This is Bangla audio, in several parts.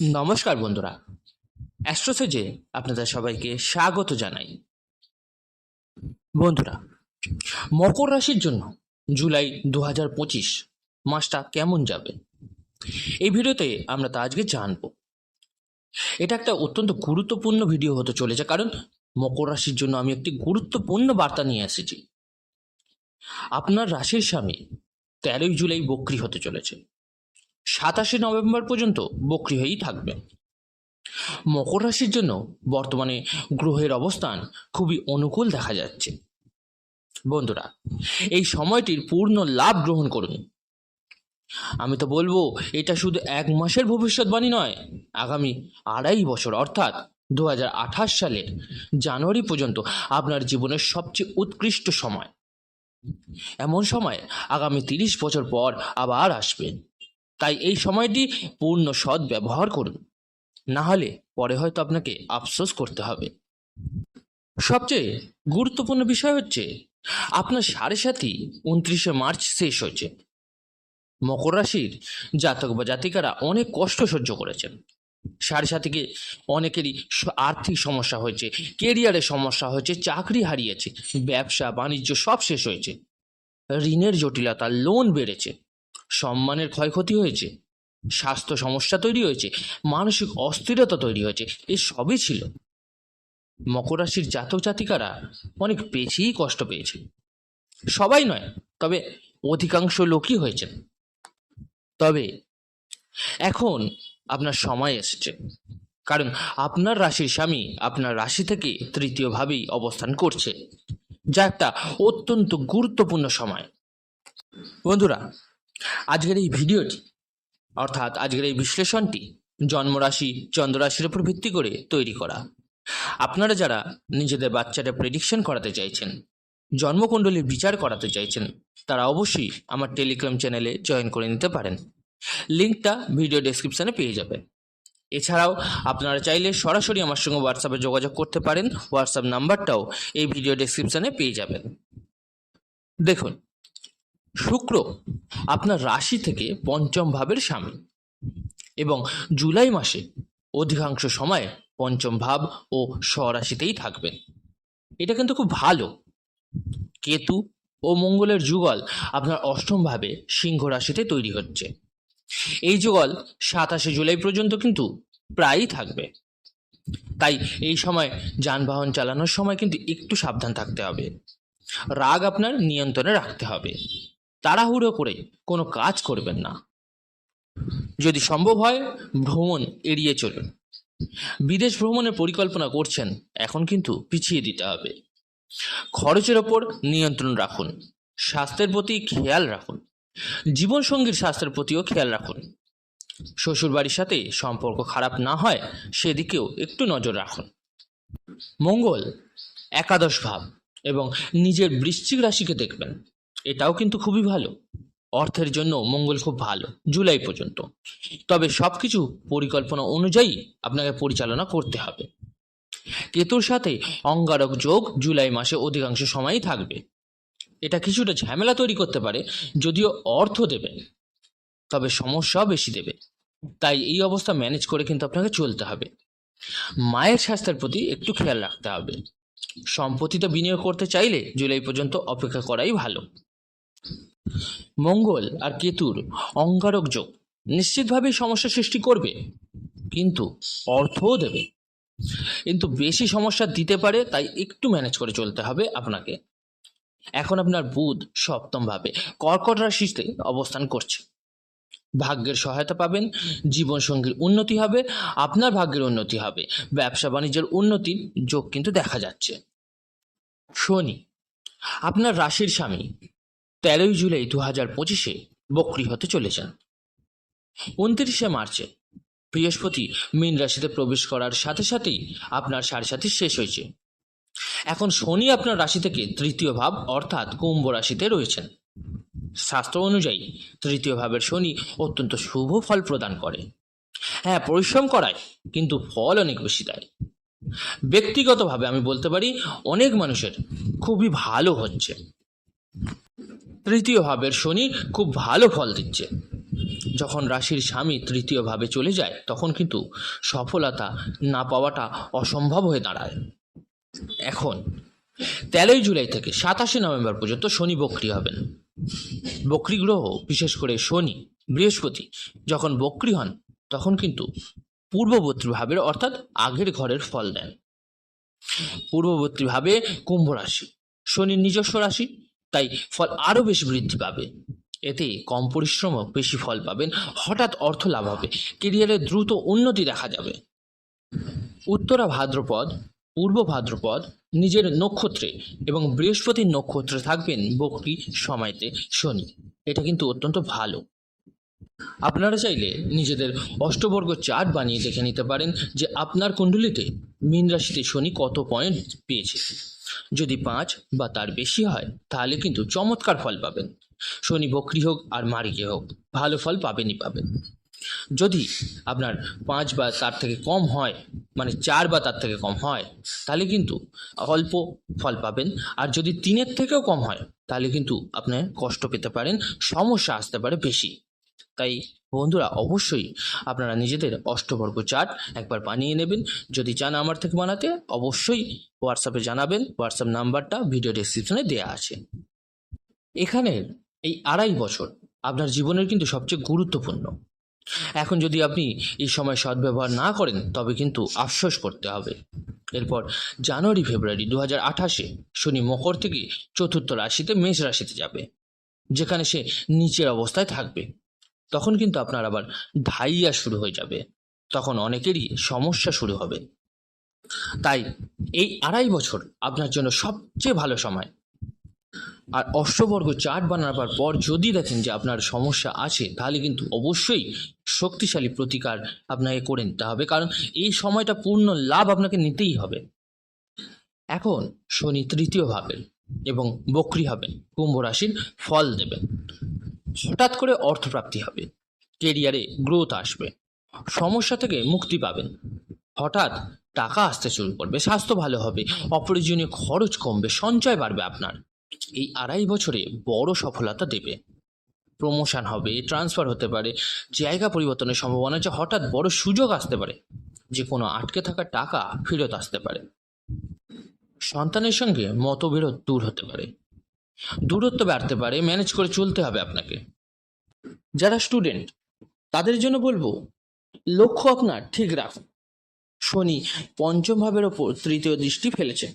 নমস্কার বন্ধুরা। অ্যাস্ট্রোসেজে আপনাদের সবাইকে স্বাগত জানাই। বন্ধুরা, মকর রাশির জন্য জুলাই দু হাজার পঁচিশ মাসটা কেমন যাবে? এই ভিডিওতে আমরা তা আজকে জানব। এটা একটা অত্যন্ত গুরুত্বপূর্ণ ভিডিও হতে চলেছে কারণ মকর রাশির জন্য আমি একটি গুরুত্বপূর্ণ বার্তা নিয়ে এসেছি। আপনার রাশির স্বামী তেরোই জুলাই বক্রি হতে চলেছে। সাতাশে নভেম্বর পর্যন্ত বক্রি হয়েই থাকবে। মকর রাশির জন্য বর্তমানে গ্রহের অবস্থান খুবই অনুকূল দেখা যাচ্ছে। বন্ধুরা, এই সময়টির পূর্ণ লাভ গ্রহণ করুন। আমি তো বলব, এটা শুধু এক মাসের ভবিষ্যৎবাণী নয়, আগামী আড়াই বছর অর্থাৎ দু হাজার আঠাশ সালের জানুয়ারি পর্যন্ত আপনার জীবনের সবচেয়ে উৎকৃষ্ট সময়। এমন সময় আগামী তিরিশ বছর পর আবার আসবে। তাই এই সময়টি পূর্ণ সৎ ব্যবহার করুন। না হলে পরে হয়তো আপনাকে আফসোস করতে হবে। সবচেয়ে গুরুত্বপূর্ণ বিষয় হচ্ছে, আপনার সাড়ে সাথী উনত্রিশে মার্চ শেষ হয়েছে। মকর রাশির জাতক বা জাতিকারা অনেক কষ্ট সহ্য করেছেন। সাড়ে সাথীকে অনেকেরই আর্থিক সমস্যা হয়েছে কেরিয়ারের সমস্যা হয়েছে, চাকরি হারিয়েছে, ব্যবসা, বাণিজ্য সব শেষ হয়েছে। ঋণের জটিলতা, লোন বেড়েছে। সম্মানের ক্ষয়ক্ষতি হয়েছে, স্বাস্থ্য সমস্যা তৈরি হয়েছে, মানসিক অস্থিরতা তৈরি হয়েছে, এ সবই ছিল। মকর রাশির জাতক জাতিকারা অনেক বেশিই কষ্ট পেয়েছে। সবাই নয়, তবে অধিকাংশ লোকই হয়েছেন। তবে এখন আপনার সময় এসেছে, কারণ আপনার রাশির স্বামী আপনার রাশি থেকে তৃতীয়ভাবেই অবস্থান করছে, যা একটা অত্যন্ত গুরুত্বপূর্ণ সময়। বন্ধুরা আজকের এই ভিডিওটি, অর্থাৎ আজকের এই বিশ্লেষণটি জন্মরাশি, চন্দ্ররাশির উপর ভিত্তি করে তৈরি করা। আপনারা যারা নিজেদের বাচ্চাটা প্রেডিকশন করাতে চাইছেন, জন্মকুণ্ডলীর বিচার করাতে চাইছেন, তারা অবশ্যই আমার টেলিগ্রাম চ্যানেলে জয়েন করে নিতে পারেন। লিঙ্কটা ভিডিও ডেসক্রিপশনে পেয়ে যাবেন। এছাড়াও আপনারা চাইলে সরাসরি আমার সঙ্গে হোয়াটসঅ্যাপে যোগাযোগ করতে পারেন। হোয়াটসঅ্যাপ নাম্বারটাও এই ভিডিও ডেসক্রিপশনে পেয়ে যাবেন। দেখুন শুক্র আপনার রাশি থেকে পঞ্চম ভাবের স্বামী এবং জুলাই মাসে অধিকাংশ সময় পঞ্চম ভাব ও স্বরাশিতেই থাকবেন। এটা কিন্তু খুব ভালো। কেতু ও মঙ্গলের যুগল আপনার অষ্টম ভাবে সিংহ রাশিতে তৈরি হচ্ছে। এই যুগল সাতাশে জুলাই পর্যন্ত কিন্তু প্রায়ই থাকবে। তাই এই সময় যানবাহন চালানোর সময় কিন্তু একটু সাবধান থাকতে হবে। রাগ আপনার নিয়ন্ত্রণে রাখতে হবে। তাড়াহুড়ো করে কোনো কাজ করবেন না। যদি সম্ভব হয়, ভ্রমণ এড়িয়ে চলুন। বিদেশ ভ্রমণের পরিকল্পনা করছেন, এখন কিন্তু পিছিয়ে দিতে হবে। খরচের ওপর নিয়ন্ত্রণ রাখুন, স্বাস্থ্যের প্রতি খেয়াল রাখুন, জীবনসঙ্গীর স্বাস্থ্যের প্রতিও খেয়াল রাখুন। শ্বশুরবাড়ির সাথে সম্পর্ক খারাপ না হয়, সেদিকেও একটু নজর রাখুন। মঙ্গল, একাদশ ভাব এবং নিজের বৃশ্চিক রাশিকে দেখবেন। এটাও কিন্তু খুবই ভালো। অর্থের জন্য মঙ্গল খুব ভালো, জুলাই পর্যন্ত। তবে সব কিছু পরিকল্পনা অনুযায়ী আপনাকে পরিচালনা করতে হবে। কেতুর সাথে অঙ্গারক যোগ জুলাই মাসে অধিকাংশ সময়ই থাকবে। এটা কিছুটা ঝামেলা তৈরি করতে পারে, যদিও অর্থ দেবে, তবে সমস্যাও বেশি দেবে। তাই এই অবস্থা ম্যানেজ করে কিন্তু আপনাকে চলতে হবে। মায়ের স্বাস্থ্যের প্রতি একটু খেয়াল রাখতে হবে। সম্পত্তিতে বিনিয়োগ করতে চাইলে জুলাই পর্যন্ত অপেক্ষা করাই ভালো। মঙ্গল আর কেতুর অঙ্গারক যোগ নিশ্চিতভাবেই সমস্যা সৃষ্টি করবে, কিন্তু অর্থও দেবে। কিন্তু বেশি সমস্যা দিতে পারে, তাই একটু ম্যানেজ করে চলতে হবে আপনাকে। এখন আপনার বুধ সপ্তম ভাবে কর্কট রাশিতে অবস্থান করছে। ভাগ্যের সহায়তা পাবেন, জীবনসঙ্গীর উন্নতি হবে, আপনার ভাগ্যের উন্নতি হবে, ব্যবসা বাণিজ্যের উন্নতির যোগ কিন্তু দেখা যাচ্ছে। শনি, আপনার রাশির স্বামী তেরোই জুলাই দু হাজার পঁচিশে বক্রি হতে চলেছেন। উনত্রিশে মার্চে বৃহস্পতি মীন রাশিতে প্রবেশ করার সাথে সাথেই আপনার সাড়ে সাথে শেষ হয়েছে। এখন শনি আপনার রাশি থেকে তৃতীয় ভাব অর্থাৎ কুম্ভ রাশিতে রয়েছেন। শাস্ত্র অনুযায়ী তৃতীয় ভাবের শনি অত্যন্ত শুভ ফল প্রদান করে। হ্যাঁ পরিশ্রম করায়, কিন্তু ফল অনেক বেশি দেয়। ব্যক্তিগতভাবে আমি বলতে পারি, অনেক মানুষের খুবই ভালো হচ্ছে। তৃতীয় ভাবের শনি খুব ভালো ফল দিচ্ছে। যখন রাশির স্বামী তৃতীয় ভাবে চলে যায়, তখন কিন্তু সফলতা না পাওয়াটা অসম্ভব হয়ে দাঁড়ায়। এখন, তেরোই জুলাই থেকে সাতাশে নভেম্বর পর্যন্ত শনি বক্রি হবেন। বক্রি গ্রহ, বিশেষ করে শনি, বৃহস্পতি, যখন বক্রি হন, তখন কিন্তু পূর্ববর্তী ভাবের অর্থাৎ আগের ঘরের ফল দেন। পূর্ববর্তী ভাবে কুম্ভ রাশি, শনির নিজস্ব রাশি তাই ফল আরও বেশি বৃদ্ধি পাবে। এতে কম পরিশ্রমও বেশি ফল পাবেন। হঠাৎ অর্থ লাভ হবে। কেরিয়ারে দ্রুত উন্নতি দেখা যাবে। উত্তরা ভাদ্রপদ, পূর্ব ভাদ্রপদ, নিজের নক্ষত্রে এবং বৃহস্পতির নক্ষত্রে থাকবেন বকরি সময়তে শনি। এটা কিন্তু অত্যন্ত ভালো। আপনারা চাইলে নিজেদের অষ্টবর্গ চার্ট বানিয়ে দেখে নিতে পারেন যে আপনার কুণ্ডলিতে মীন রাশিতে শনি কত পয়েন্ট পেয়েছে। যদি পাঁচ বা তার বেশি হয়, তাহলে কিন্তু চমৎকার ফল পাবেন। শনি বকরি হোক আর মারিকে হোক, ভালো ফল পাবেনই পাবেন। যদি আপনার পাঁচ বা তার থেকে কম হয় মানে চার বা তার থেকে কম হয়, তাহলে কিন্তু অল্প ফল পাবেন। আর যদি তিনের থেকেও কম হয়, তাহলে কিন্তু আপনার কষ্ট পেতে পারেন, সমস্যা আসতে পারে বেশি। তাই বন্ধুরা অবশ্যই আপনারা নিজেদের অষ্টবর্গ চার্ট একবার বানিয়ে নেবেন। যদি চান আমার থেকে বানাতে, অবশ্যই হোয়াটসঅ্যাপে জানাবেন। হোয়াটসঅ্যাপ নাম্বারটা ভিডিও ডেসক্রিপশনে দেওয়া আছে। এখানে এই আড়াই বছর আপনার জীবনের কিন্তু সবচেয়ে গুরুত্বপূর্ণ। এখন যদি আপনি এই সময় সদ্ব্যবহার না করেন, তবে কিন্তু আফসোস করতে হবে। এরপর জানুয়ারি, ফেব্রুয়ারি দু হাজার আঠাশে শনি মকর থেকে চতুর্থ রাশিতে মেষ রাশিতে যাবে, যেখানে সে নিচের অবস্থায় থাকবে। তখন কিন্তু আপনার আবার ঢাইয়া শুরু হয়ে যাবে। তখন অনেকেরই সমস্যা শুরু হবে। তাই এই আড়াই বছর আপনার জন্য সবচেয়ে ভালো সময়। আর অষ্টবর্গ চার্ট বানাবার পর যদি দেখেন যে আপনার সমস্যা আছে, তাহলে কিন্তু অবশ্যই শক্তিশালী প্রতিকার আপনাকে করে নিতে হবে। কারণ এই সময়টা পূর্ণ লাভ আপনাকে নিতেই হবে। এখন শনি তৃতীয় ভাবেন এবং বক্রি হবেন কুম্ভ রাশির ফল দেবেন। হঠাৎ করে অর্থপ্রাপ্তি হবে কেরিয়ারে গ্রোথ আসবে। সমস্যা থেকে মুক্তি পাবেন। হঠাৎ টাকা আসতে শুরু করবে, স্বাস্থ্য ভালো হবে, অপ্রয়োজনীয় খরচ কমবে, সঞ্চয় বাড়বে আপনার। এই আড়াই বছরে বড় সফলতা দেবে। প্রমোশন হবে, ট্রান্সফার হতে পারে, জায়গা পরিবর্তনের সম্ভাবনা আছে, হঠাৎ বড় সুযোগ আসতে পারে। যে কোনো আটকে থাকা টাকা ফেরত আসতে পারে। সন্তানের সঙ্গে মতবিরোধ দূর হতে পারে। দূরত্ব বাড়তে পারে ম্যানেজ করে চলতে হবে আপনাকে। যারা স্টুডেন্ট তাদের জন্য বলব, লক্ষ্য আপনার, ঠিক রাখুন। শনি পঞ্চম ভাবের ওপর তৃতীয় দৃষ্টি ফেলেছে।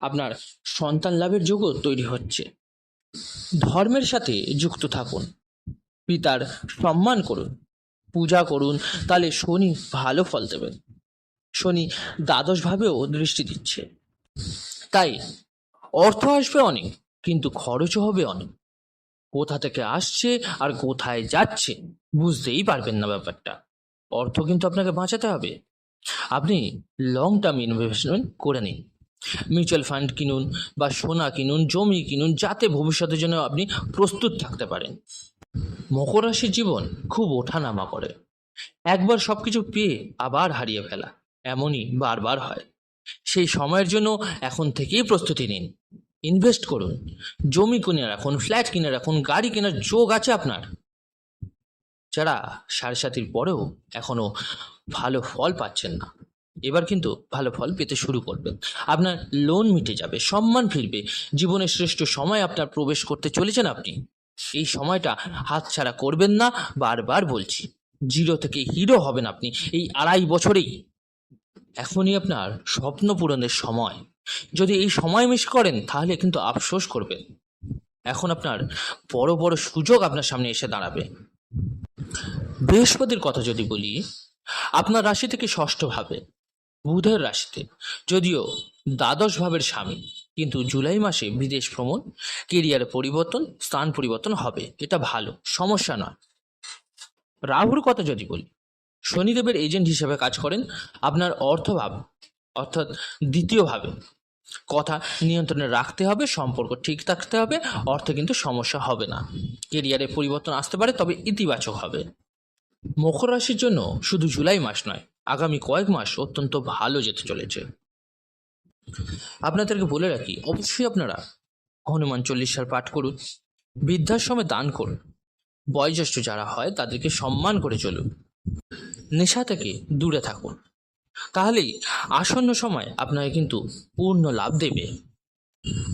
আপনার সন্তান লাভের যোগও তৈরি হচ্ছে। ধর্মের সাথে যুক্ত থাকুন। পিতার সম্মান করুন। পূজা করুন, তাহলে শনি ভালো ফল দেবেন। শনি দ্বাদশভাবেও দৃষ্টি দিচ্ছে। তাই অর্থ আসবে অনেক। কিন্তু খরচও হবে অনেক। কোথা থেকে আসছে আর কোথায় যাচ্ছে বুঝতেই পারবেন না ব্যাপারটা। অর্থ কিন্তু আপনাকে বাঁচাতে হবে। আপনি লং টার্ম ইনভেস্টমেন্ট করে নিন। মিউচুয়াল ফান্ড কিনুন বা সোনা কিনুন, জমি কিনুন, যাতে ভবিষ্যতের জন্য আপনি প্রস্তুত থাকতে পারেন। মকর রাশির জীবন খুব ওঠানামা করে। একবার সব কিছু পেয়ে আবার হারিয়ে ফেলা। এমনই বারবার হয়। সেই সময়ের জন্য এখন থেকেই প্রস্তুতি নিন। ইনভেস্ট করুন। জমি কিনে রাখুন ফ্ল্যাট কিনে রাখুন, গাড়ি কেনার যোগ আছে আপনার। যারা সাড়ে সাতির পরেও এখনও ভালো ফল পাচ্ছেন না, এবার কিন্তু ভালো ফল পেতে শুরু করবেন। আপনার লোন মিটে যাবে, সম্মান ফিরবে। জীবনের শ্রেষ্ঠ সময় আপনার প্রবেশ করতে চলেছেন আপনি। এই সময়টা হাতছাড়া করবেন না, বারবার বলছি। জিরো থেকে হিরো হবেন আপনি, এই আড়াই বছরেই। এখনই আপনার স্বপ্ন পূরণের সময়। যদি এই সময় মিস করেন, তাহলে কিন্তু আফসোস করবেন। এখন আপনার বড় বড় সুযোগ আপনার সামনে এসে দাঁড়াবে। বৃহস্পতির কথা যদি বলি, আপনার রাশি থেকে ষষ্ঠ ভাবে, বুধের রাশিতে, যদিও দ্বাদশ ভাবের স্বামী, কিন্তু জুলাই মাসে বিদেশ ভ্রমণ কেরিয়ারে পরিবর্তন, স্থান পরিবর্তন হবে। এটা ভালো, সমস্যা নয়। রাহুর কথা যদি বলি, শনিদেবের এজেন্ট হিসেবে কাজ করেন, আপনার অর্থভাব অর্থাৎ দ্বিতীয়ভাবে কথা নিয়ন্ত্রণে রাখতে হবে, সম্পর্ক ঠিক থাকতে হবে, অর্থে কিন্তু সমস্যা হবে না। কেরিয়ারে পরিবর্তন আসতে পারে, তবে ইতিবাচক হবে। মকর রাশির জন্য শুধু জুলাই মাস নয়, আগামী কয়েক মাস অত্যন্ত ভালো যেতে চলেছে। আপনাদেরকে বলে রাখি, অবশ্যই আপনারা হনুমান চল্লিশার পাঠ করুন, বৃদ্ধাশ্রমে দান করুন, বয়োজ্যেষ্ঠ যারা হয় তাদেরকে সম্মান করে চলুন, নেশা থেকে দূরে থাকুন। তাহলেই আসন্ন সময় আপনাকে কিন্তু পূর্ণ লাভ দেবে।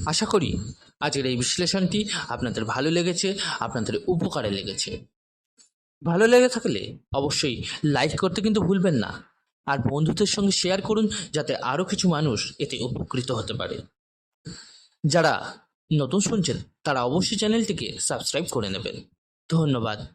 আশা করি আজকের এই বিশ্লেষণটি আপনাদের ভালো লেগেছে, আপনাদের উপকারে লেগেছে। ভালো লেগে থাকলে অবশ্যই লাইক করতে কিন্তু ভুলবেন না। আর বন্ধুদের সঙ্গে শেয়ার করুন যাতে আরও কিছু মানুষ এতে উপকৃত হতে পারে। যারা নতুন শুনছেন তারা অবশ্যই চ্যানেলটিকে সাবস্ক্রাইব করে নেবেন। ধন্যবাদ।